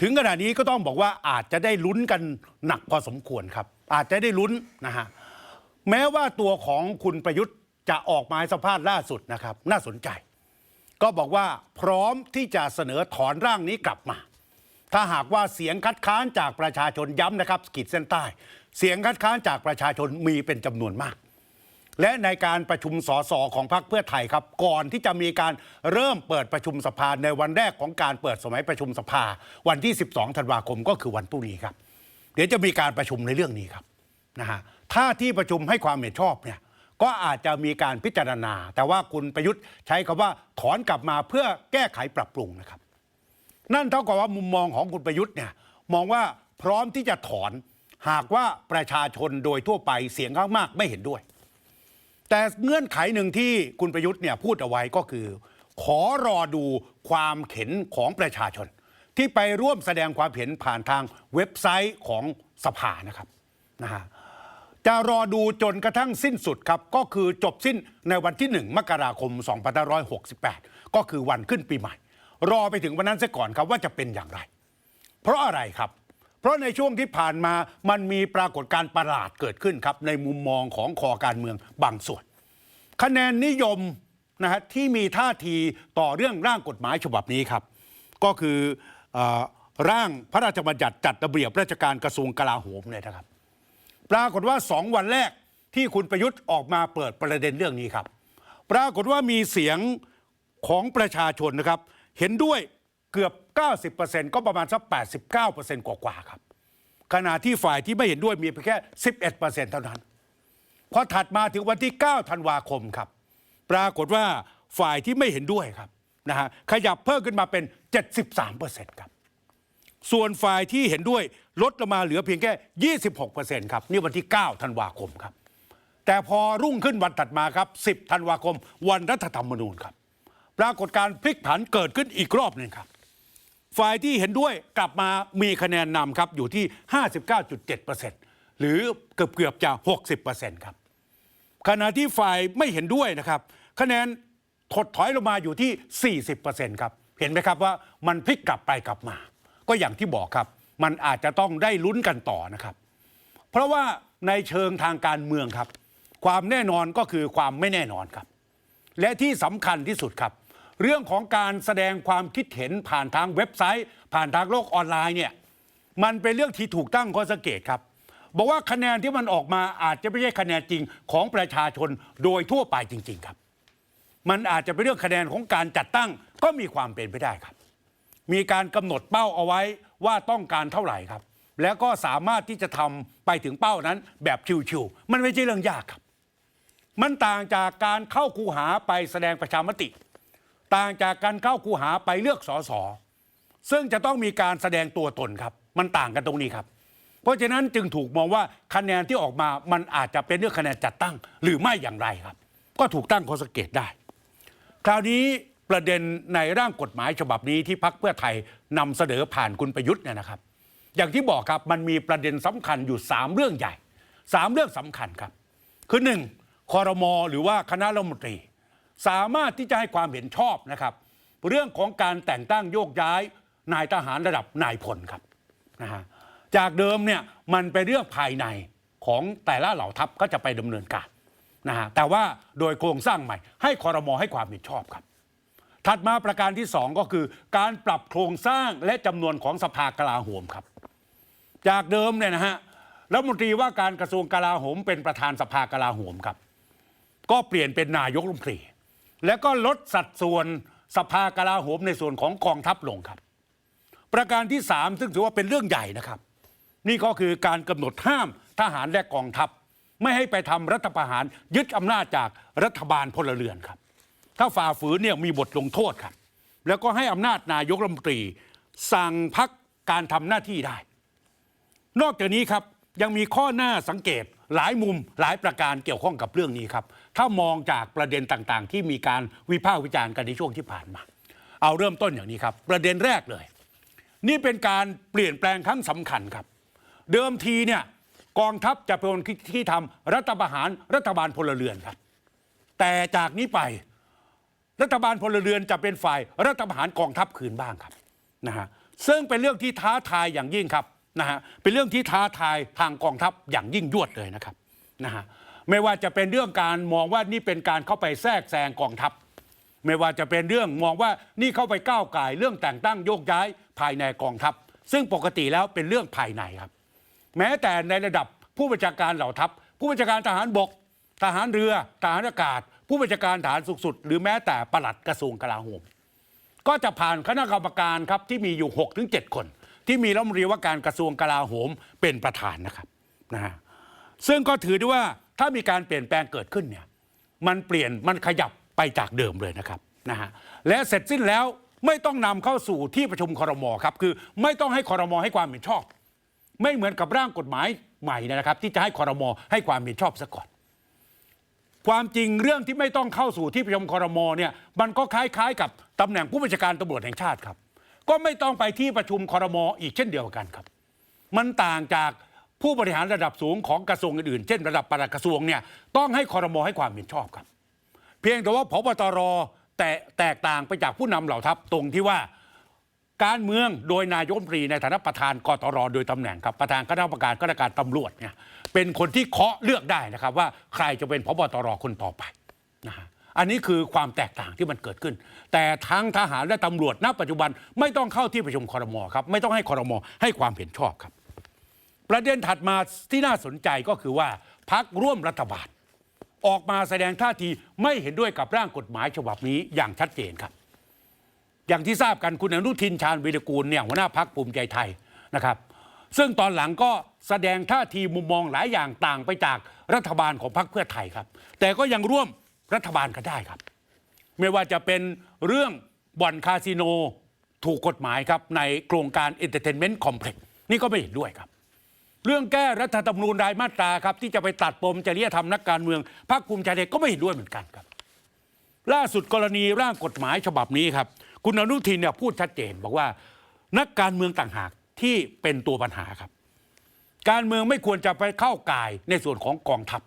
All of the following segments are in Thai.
ถึงขณะนี้ก็ต้องบอกว่าอาจจะได้ลุ้นกันหนักพอสมควรครับ อาจจะได้ลุ้นนะฮะแม้ว่าตัวของคุณประยุทธ์จะออกมาให้สัมภาษณ์ล่าสุดนะครับ น่าสนใจ ก็บอกว่าพร้อมที่จะเสนอถอนร่างนี้กลับมา ถ้าหากว่าเสียงคัดค้านจากประชาชนย้ำนะครับขีดเส้นใต้ เสียงคัดค้านจากประชาชนมีเป็นจำนวนมาก และในการประชุมสสของพรรคเพื่อไทยครับ ก่อนที่จะมีการเริ่มเปิดประชุมสภาในวันแรกของการเปิดสมัยประชุมสภา วันที่ 12 ธันวาคมก็คือวันพรุ่งนี้ครับ เดี๋ยวจะมีการประชุมในเรื่องนี้ครับนะฮะถ้าที่ประชุมให้ความเห็นชอบเนี่ยก็อาจจะมีการพิจารณา แต่ว่าคุณประยุทธ์ใช้คำว่าถอนกลับมาเพื่อแก้ไขปรับปรุงนะครับ นั่นเท่ากับว่ามุมมองของคุณประยุทธ์เนี่ยมองว่าพร้อมที่จะถอนหากว่าประชาชนโดยทั่วไปเสียงข้างมากไม่เห็นด้วย แต่เงื่อนไขหนึ่งที่คุณประยุทธ์เนี่ยพูดเอาไว้ก็คือ ขอรอดูความเห็นของประชาชน ที่ไปร่วมแสดงความเห็นผ่านทางเว็บไซต์ของสภานะครับนะฮะจะรอดูจนกระทั่งสิ้นสุดครับ ก็คือจบสิ้นในวันที่ 1 มกราคม 2568 ก็คือวันขึ้นปีใหม่ รอไปถึงวันนั้นซะก่อนครับว่าจะเป็นอย่างไร เพราะอะไรครับ เพราะในช่วงที่ผ่านมามันมีปรากฏการณ์ประหลาดเกิดขึ้นครับ ในมุมมองของคอการเมืองบางส่วน คะแนนนิยมนะฮะที่มีท่าทีต่อเรื่องร่างกฎหมายฉบับนี้ครับ ก็คือออร่างพระราชบัญญัติจัดระเบียบราชการกระทรวงกลาโหมเนี่ยนะครับ ปรากฏว่าสองวันแรกที่คุณประยุทธ์ออกมาเปิดประเด็นเรื่องนี้ครับ ปรากฏว่ามีเสียงของประชาชนนะครับ เห็นด้วยเกือบ 90%ก็ประมาณสัก89%กว่าๆครับ ขณะที่ฝ่ายที่ไม่เห็นด้วยมีเพียงแค่ 11%เท่านั้นพอถัดมาถึงวันที่ 9 ธันวาคมครับ ปรากฏว่าฝ่ายที่ไม่เห็นด้วยครับนะฮะขยับเพิ่มขึ้นมาเป็น 73%ครับ ส่วนฝ่ายที่เห็นด้วยลดลงมาเหลือเพียงแค่ 26%ครับ นี่วันที่ 9 ธันวาคมครับ แต่พอรุ่งขึ้นวันถัดมาครับ 10 ธันวาคม วันรัฐธรรมนูญครับ ปรากฏการพลิกผันเกิดขึ้นอีกรอบหนึ่งครับ ฝ่ายที่เห็นด้วยกลับมามีคะแนนนำครับอยู่ที่ 59.7%หรือเกือบเกือบจะ 60%ครับขณะที่ฝ่ายไม่เห็นด้วยนะครับ คะแนนถดถอยลงมาอยู่ที่ 40%ครับเห็นไหมครับว่ามันพลิกกลับไปกลับมา ก็อย่างที่บอกครับ มันอาจจะต้องได้ลุ้นกันต่อนะครับ เพราะว่าในเชิงทางการเมืองครับ ความแน่นอนก็คือความไม่แน่นอนครับ และที่สำคัญที่สุดครับ เรื่องของการแสดงความคิดเห็นผ่านทางเว็บไซต์ ผ่านทางโลกออนไลน์เนี่ยมันเป็นเรื่องที่ถูกตั้งข้อสังเกตครับ บอกว่าคะแนนที่มันออกมาอาจจะไม่ใช่คะแนนจริงของประชาชนโดยทั่วไปจริง ๆครับ มันอาจจะเป็นเรื่องคะแนนของการจัดตั้งก็มีความเป็นไปได้ครับ มีการกำหนดเป้าเอาไว้ว่าต้องการเท่าไหร่ครับ แล้วก็สามารถที่จะทำไปถึงเป้านั้น แบบชิวๆมันไม่ใช่เรื่องยากครับ มันต่างจากการเข้าคูหาไปแสดงประชามติ ต่างจากการเข้าคูหาไปเลือกสสซึ่งจะต้องมีการแสดงตัวตนครับ มันต่างกันตรงนี้ครับ เพราะฉะนั้นจึงถูกมองว่าคะแนนที่ออกมามันอาจจะเป็นเรื่องคะแนนจัดตั้ง หรือไม่อย่างไรครับ ก็ถูกตั้งข้อสังเกตได้ คราวนี้ประเด็นในร่างกฎหมายฉบับนี้ที่พักเพื่อไทยนำเสนอผ่านคุณประยุทธ์เนี่ยนะครับ อย่างที่บอกครับมันมีประเด็นสำคัญอยู่ 3 เรื่องใหญ่ 3 เรื่องสำคัญครับ คือหนึ่งคอรมอหรือว่าคณะรัฐมนตรี สามารถที่จะให้ความเห็นชอบนะครับ เรื่องของการแต่งตั้งโยกย้ายนายทหารระดับนายพลครับนะฮะจากเดิมเนี่ยมันเป็นเรื่องภายในของแต่ละเหล่าทัพก็จะไปดำเนินการนะฮะแต่ว่าโดยโครงสร้างใหม่ ให้คอรมอให้ความเห็นชอบครับ ถัดมาประการที่ 2 ก็คือการปรับโครงสร้างและจำนวนของสภากลาโหมครับ จากเดิมเนี่ยนะฮะรัฐมนตรีว่าการกระทรวงกลาโหมเป็นประธานสภากลาโหมครับ ก็เปลี่ยนเป็นนายกรัฐมนตรี แล้วก็ลดสัดส่วนสภากลาโหมในส่วนของกองทัพลงครับ ประการที่ 3 ซึ่งถือว่าเป็นเรื่องใหญ่นะครับ นี่ก็คือการกำหนดห้ามทหารและกองทัพ ไม่ให้ไปทำรัฐประหารยึดอำนาจจากรัฐบาลพลเรือนครับ ถ้าฝ่าฝืนเนี่ยมีบทลงโทษครับ แล้วก็ให้อำนาจนายกรัฐมนตรี สั่งพักการทำหน้าที่ได้ นอกจากนี้ครับยังมีข้อหน้าสังเกตหลายมุมหลายประการเกี่ยวข้องกับเรื่องนี้ครับ ถ้ามองจากประเด็นต่างๆ ที่มีการวิพากษ์วิจารณ์กันในช่วงที่ผ่านมา เอาเริ่มต้นอย่างนี้ครับ ประเด็นแรกเลย นี่เป็นการเปลี่ยนแปลงครั้งสำคัญครับ เดิมทีเนี่ยกองทัพจะเป็นคนที่ทำรัฐประหารรัฐบาลพลเรือนครับ แต่จากนี้ไปรัฐบาลพลเรือนจะเป็นฝ่ายรัฐประหารกองทัพคืนบ้างครับนะฮะซึ่งเป็นเรื่องที่ท้าทายอย่างยิ่งครับนะฮะเป็นเรื่องที่ท้าทายทางกองทัพอย่างยิ่งยวดเลยนะครับนะฮะ ไม่ว่าจะเป็นเรื่องการมองว่านี่เป็นการเข้าไปแทรกแซงกองทัพ ไม่ว่าจะเป็นเรื่องมองว่านี่เข้าไปก้าวไก่เรื่องแต่งตั้งโยกย้ายภายในกองทัพ ซึ่งปกติแล้วเป็นเรื่องภายในครับ แม้แต่ในระดับผู้บัญชาการเหล่าทัพ ผู้บัญชาการทหารบก ทหารเรือทหารอากาศ ผู้บัญชาการทหารสูงสุด หรือแม้แต่ปลัดกระทรวงกลาโหมก็จะผ่านคณะกรรมการครับที่มีอยู่6ถึง7คน ที่มีรัฐมนตรีว่าการกระทรวงกลาโหมเป็นประธานนะครับนะฮะซึ่งก็ถือได้ว่า ถ้ามีการเปลี่ยนแปลงเกิดขึ้นเนี่ยมันเปลี่ยนมันขยับไปจากเดิมเลยนะครับนะฮะและเสร็จสิ้นแล้วไม่ต้องนำเข้าสู่ที่ประชุมคอรมอครับคือไม่ต้องให้คอรมอให้ความเห็นชอบ ไม่เหมือนกับร่างกฎหมายใหม่นะครับ ที่จะให้คอรมอให้ความเห็นชอบซะก่อน ความจริงเรื่องที่ไม่ต้องเข้าสู่ที่ประชุมคอรมอเนี่ยมันก็คล้ายๆ กับตำแหน่งผู้บัญชาการตำรวจแห่งชาติครับ ก็ไม่ต้องไปที่ประชุมคอรมออีกเช่นเดียวกันครับ มันต่างจาก ผู้บริหารระดับสูงของกระทรวงอื่นๆ เช่นระดับปลัดกระทรวงเนี่ยต้องให้คอรมอให้ความเห็นชอบครับ เพียงแต่ว่าพบตรแต่แตกต่างไปจากผู้นำเหล่าทัพตรงที่ว่าการเมืองโดยนายกรัฐมนตรีในฐานะประธานกตรโดยตำแหน่งครับประธานคณะกรรมการข้าราชการตำรวจเนี่ยเป็นคนที่เคาะเลือกได้นะครับ ว่าใครจะเป็นพบตรคนต่อไปนะฮะอันนี้คือความแตกต่างที่มันเกิดขึ้น แต่ทั้งทหารและตำรวจณปัจจุบันไม่ต้องเข้าที่ประชุมคอรมอครับไม่ต้องให้คอรมอให้ความเห็นชอบครับ ประเด็นถัดมาที่น่าสนใจก็คือว่าพักร่วมรัฐบาล ออกมาแสดงท่าทีไม่เห็นด้วยกับร่างกฎหมายฉบับนี้อย่างชัดเจนครับ อย่างที่ทราบกันคุณอนุทินชาญวีรกูลเนี่ยหัวหน้าพักภูมิใจไทยนะครับ ซึ่งตอนหลังก็แสดงท่าทีมุมมองหลายอย่างต่างไปจากรัฐบาลของพรรคเพื่อไทยครับ แต่ก็ยังร่วมรัฐบาลกันได้ครับ ไม่ว่าจะเป็นเรื่องบ่อนคาสิโนถูกกฎหมายครับในโครงการ Entertainment Complex นี่ก็ไม่เห็นด้วยครับ เรื่องแก้รัฐธรรมนูญรายมาตราครับที่จะไปตัดปมจริยธรรมนักการเมืองพรรคภูมิใจไทยก็ไม่เห็นด้วยเหมือนกันครับ ล่าสุดกรณีร่างกฎหมายฉบับนี้ครับ คุณอนุทินเนี่ยพูดชัดเจนบอกว่า นักการเมืองต่างหากที่เป็นตัวปัญหาครับ การเมืองไม่ควรจะไปเข้ากายในส่วนของกองทัพ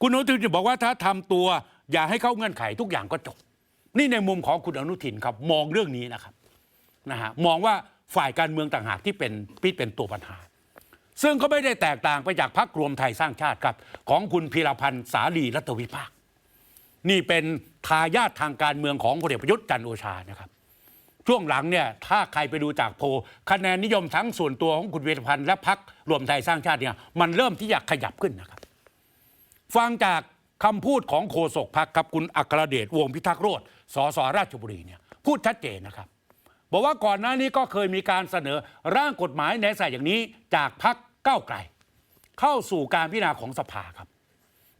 คุณอนุทินบอกว่าถ้าทำตัวอย่าให้เข้าเงื่อนไขทุกอย่างก็จบ นี่ในมุมของคุณอนุทินครับมองเรื่องนี้นะครับนะฮะมองว่าฝ่ายการเมืองต่างหากที่เป็นที่เป็นตัวปัญหา ซึ่งก็ไม่ได้แตกต่างไปจากพรรครวมไทยสร้างชาติครับ ของคุณพีรพันธ์สาลีรัตวิภาค นี่เป็นทายาททางการเมืองของพลเอกประยุทธ์จันทร์โอชานะครับ ช่วงหลังเนี่ยถ้าใครไปดูจากโพลคะแนนนิยมทั้งส่วนตัวของคุณเวรพันธ์และพักรวมไทยสร้างชาติเนี่ยมันเริ่มที่จะขยับขึ้นนะครับ ฟังจากคำพูดของโฆษกพักครับคุณอัครเดชวงพิทักษ์โรธสสราชบุรีเนี่ยพูดชัดเจนนะครับ บอกว่าก่อนหน้านี้ก็เคยมีการเสนอร่างกฎหมายในสายอย่างนี้จากพัก ก้าวไกล เข้าสู่การพิจารณาของสภาครับ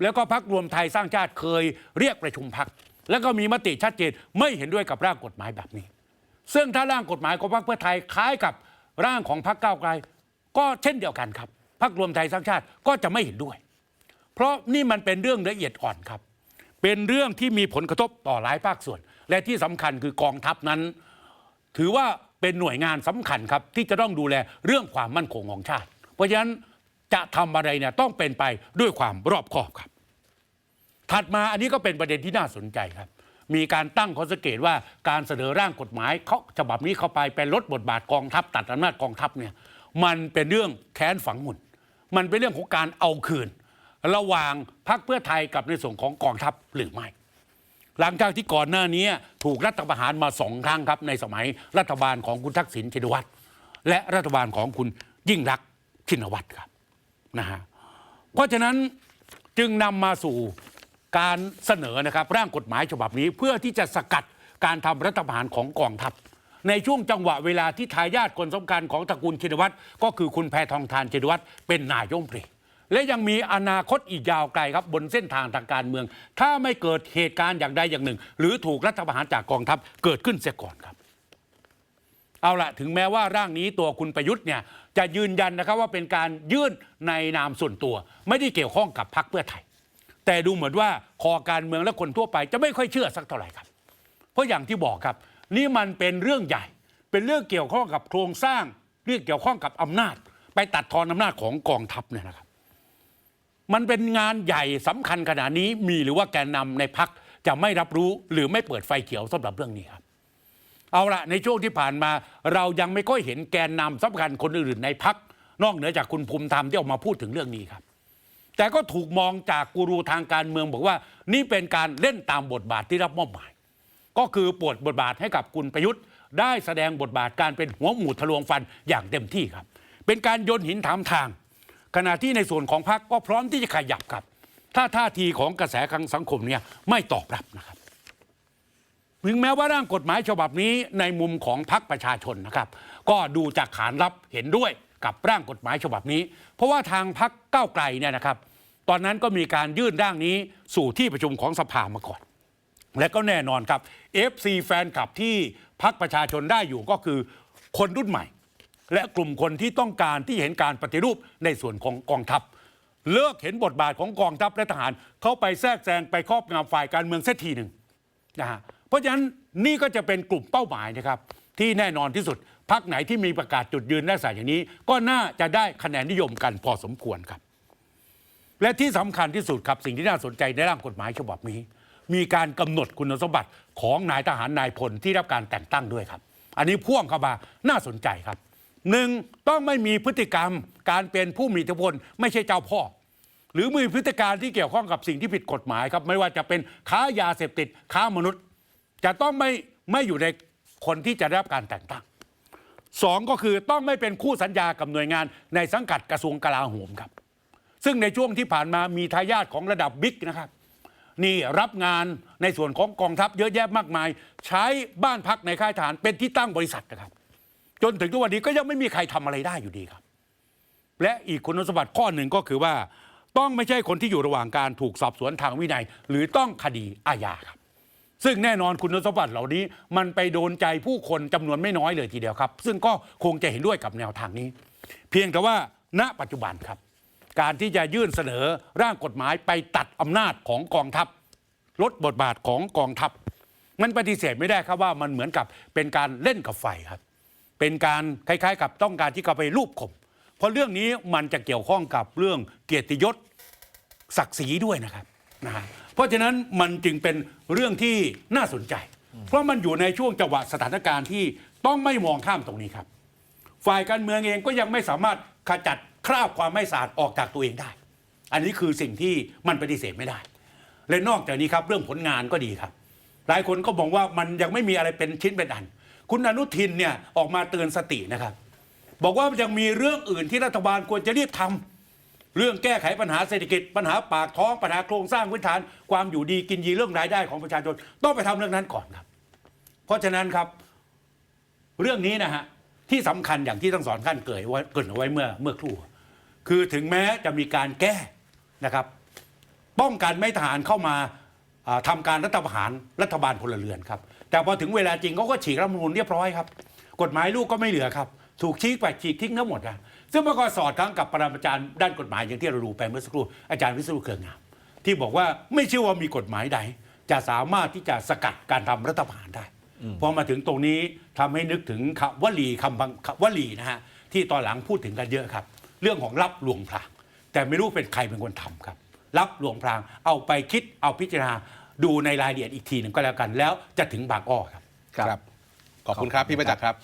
แล้วก็พักรวมไทยสร้างชาติเคยเรียกประชุมพัก แล้วก็มีมติชัดเจนไม่เห็นด้วยกับร่างกฎหมายแบบนี้ ซึ่งถ้าร่างกฎหมายของพรรคเพื่อไทยคล้ายกับร่างของพรรคก้าวไกล ก็เช่นเดียวกันครับพรรครวมไทยสร้างชาติก็จะไม่เห็นด้วย เพราะนี่มันเป็นเรื่องละเอียดอ่อนครับ เป็นเรื่องที่มีผลกระทบต่อหลายภาคส่วน และที่สำคัญคือกองทัพนั้น ถือว่าเป็นหน่วยงานสำคัญครับที่จะต้องดูแลเรื่องความมั่นคงของชาติ ราะฉะนั้นจะทำอะไรเนี่ยต้องเป็นไปด้วยความรอบคอบครับ ถัดมาอันนี้ก็เป็นประเด็นที่น่าสนใจครับ มีการตั้งข้อสังเกตว่าการเสนอร่างกฎหมายเขาฉบับนี้เข้าไปเป็นลดบทบาทกองทัพตัดอำนาจกองทัพเนี่ยมันเป็นเรื่องแค้นฝังหุ่นมันเป็นเรื่องของการเอาคืน ระหว่างพรรคเพื่อไทยกับในส่วนของกองทัพหรือไม่ หลังจากที่ก่อนหน้านี้ถูกรัฐประหารมาสองครั้งครับในสมัยรัฐบาลของคุณทักษิณชินวัตรและรัฐบาลของคุณยิ่งรักษ ชินวัตรครับนะฮะเพราะฉะนั้นจึงนำมาสู่การเสนอนะครับร่างกฎหมายฉบับนี้เพื่อที่จะสกัดการทำรัฐประหารของกองทัพในช่วงจังหวะเวลาที่ทายาทคนสำคัญของตระกูลชินวัตรก็คือคุณแพทองทานชินวัตรเป็นนายกรัฐมนตรีและยังมีอนาคตอีกยาวไกลครับบนเส้นทางทางการเมือง ถ้าไม่เกิดเหตุการณ์อย่างใดอย่างหนึ่ง หรือถูกรัฐประหารจากกองทัพเกิดขึ้นเสียก่อนครับ เอาละถึงแม้ว่าร่างนี้ตัวคุณประยุทธ์เนี่ยจะยืนยันนะครับว่าเป็นการยื่นในนามส่วนตัว ไม่ได้เกี่ยวข้องกับพรรคเพื่อไทย แต่ดูเหมือนว่าคอการเมืองและคนทั่วไปจะไม่ค่อยเชื่อสักเท่าไหร่ครับ เพราะอย่างที่บอกครับ นี่มันเป็นเรื่องใหญ่ เป็นเรื่องเกี่ยวข้องกับโครงสร้าง เรื่องเกี่ยวข้องกับอำนาจ ไปตัดทอนอำนาจของกองทัพเนี่ยนะครับ มันเป็นงานใหญ่สำคัญขนาดนี้มีหรือว่าแกนนำในพักจะไม่รับรู้หรือไม่เปิดไฟเขียวสำหรับเรื่องนี้ครับ เอาละในช่วงที่ผ่านมาเรายังไม่ค่อยเห็นแกนนำสำคัญคนอื่นในพักนอกเหนือจากคุณภูมิธรรมที่ออกมาพูดถึงเรื่องนี้ครับ แต่ก็ถูกมองจากกูรูทางการเมืองบอกว่า นี่เป็นการเล่นตามบทบาทที่รับมอบหมาย ก็คือปวดบทบาทให้กับคุณประยุทธ์ ได้แสดงบทบาทการเป็นหัวหมูทะลวงฟันอย่างเต็มที่ครับ เป็นการโยนหินถามทาง ขณะที่ในส่วนของพรรคก็พร้อมที่จะขยับครับ ถ้าท่าทีของกระแสทางสังคมเนี่ยไม่ตอบรับนะครับ ถึงแม้ว่าร่างกฎหมายฉบับนี้ในมุมของพรรคประชาชนนะครับ ก็ดูจากขานรับเห็นด้วยกับร่างกฎหมายฉบับนี้ เพราะว่าทางพรรคก้าวไกลเนี่ยนะครับ ตอนนั้นก็มีการยื่นร่างนี้สู่ที่ประชุมของสภามาก่อน และก็แน่นอนครับ FC แฟนคลับที่พักประชาชนได้อยู่ก็คือคนรุ่นใหม่ และกลุ่มคนที่ต้องการที่เห็นการปฏิรูปในส่วนของกองทัพเลิกเห็นบทบาทของกองทัพและทหาร เข้าไปแทรกแซงไปครอบงำฝ่ายการเมืองเสียทีหนึ่งนะฮะ เพราะฉะนั้นนี่ก็จะเป็นกลุ่มเป้าหมายนะครับที่แน่นอนที่สุดพักไหนที่มีประกาศจุดยืนและสายอย่างนี้ ก็น่าจะได้คะแนนนิยมกันพอสมควรครับ และที่สำคัญที่สุดครับสิ่งที่น่าสนใจในร่างกฎหมายฉบับนี้ มีการกำหนดคุณสมบัติของนายทหารนายพลที่รับการแต่งตั้งด้วยครับ อันนี้พ่วงเข้ามาน่าสนใจครับหนึ่งต้องไม่มีพฤติกรรม การเป็นผู้มีอิทธิพลไม่ใช่เจ้าพ่อ หรือมีพฤติการที่เกี่ยวข้องกับสิ่งที่ผิดกฎหมายครับไม่ว่าจะเป็นค้ายาเสพติดค้ามนุษย์ จะต้องไม่ไม่อยู่ในคนที่จะได้รับการแต่งตั้งสองก็คือต้องไม่เป็นคู่สัญญากับหน่วยงานในสังกัดกระทรวงกลาโหมครับ ซึ่งในช่วงที่ผ่านมามีทายาทของระดับบิ๊กนะครับ นี่รับงานในส่วนของกองทัพเยอะแยะมากมาย ใช้บ้านพักในค่ายทหารเป็นที่ตั้งบริษัทนะครับ จนถึงทุกวันนี้ก็ยังไม่มีใครทำอะไรได้อยู่ดีครับ และอีกคุณสมบัติข้อหนึ่งก็คือว่า ต้องไม่ใช่คนที่อยู่ระหว่างการถูกสอบสวนทางวินัย หรือต้องคดีอาญาครับ ซึ่งแน่นอนคุณสมบัติเหล่านี้ มันไปโดนใจผู้คนจำนวนไม่น้อยเลยทีเดียวครับ ซึ่งก็คงจะเห็นด้วยกับแนวทางนี้ เพียงแต่ว่าณปัจจุบันครับ การที่จะยื่นเสนอร่างกฎหมายไปตัดอำนาจของกองทัพ ลดบทบาทของกองทัพ มันปฏิเสธไม่ได้ครับว่ามันเหมือนกับเป็นการเล่นกับไฟครับ เป็นการคล้ายๆ กับต้องการที่เขาไปรูปข่มเพราะเรื่องนี้มันจะเกี่ยวข้องกับเรื่องเกียรติยศศักดิ์ศรีด้วยนะครับนะฮะ ราะฉะนั้นมันจึงเป็นเรื่องที่น่าสนใจ เพราะมันอยู่ในช่วงจังหวะสถานการณ์ที่ต้องไม่มองข้ามตรงนี้ครับ ฝ่ายการเมืองเองก็ยังไม่สามารถขจัดคราบความไม่สะอาดออกจากตัวเองได้ อันนี้คือสิ่งที่มันปฏิเสธไม่ได้ และนอกจากนี้ครับเรื่องผลงานก็ดีครับ หลายคนก็บอกว่ามันยังไม่มีอะไรเป็นชิ้นเป็นอัน คุณอนุทินเนี่ยออกมาเตือนสตินะครับ บอกว่ายังมีเรื่องอื่นที่รัฐบาลควรจะรีบทำ เรื่องแก้ไขปัญหาเศรษฐกิจปัญหาปากท้องปัญหาโครงสร้างพื้นฐาน ความอยู่ดีกินยีเรื่องรายได้ของประชาชนต้องไปทำเรื่องนั้นก่อนครับ เพราะฉะนั้นครับ เรื่องนี้นะฮะที่สำคัญอย่างที่ทั้งสองท่านเกิดเกิดเอาไว้เมื่อเมื่อครู่ คือถึงแม้จะมีการแก้นะครับ ป้องกันไม่ให้ทหารเข้ามาทำาการรัฐประหารรัฐบาลพลเรือนครับ แต่พอถึงเวลาจริงเขาก็ฉีกรัฐมนูญเรียบร้อยครับ กฎหมายลูกก็ไม่เหลือครับ ถูกชี้ไปฉีกทิ้งทั้งหมดนะ ซึ่งมันก็สอดคล้องกับปรมาจารย์ด้านกฎหมายอย่างที่เราดูไปเมื่อสักครู่อาจารย์วิศนุเครืองามที่บอกว่าไม่เชื่อว่ามีกฎหมายใด จะสามารถที่จะสกัดการทำรัฐประหารได้พอมาถึงตรงนี้ทำให้นึกถึงคำวลีคำบังวลีนะฮะที่ตอนหลังพูดถึงกันเยอะครับ เรื่องของรับลวงพรางแต่ไม่รู้เป็นใครเป็นคนทำครับ รับลวงพรางเอาไปคิดเอาพิจารณาดูในรายละเอียดอีกทีหนึ่งก็แล้วกันแล้วจะถึงบางอ้อครับ ครับ ขอบคุณครับพี่ประจักษ์ครับ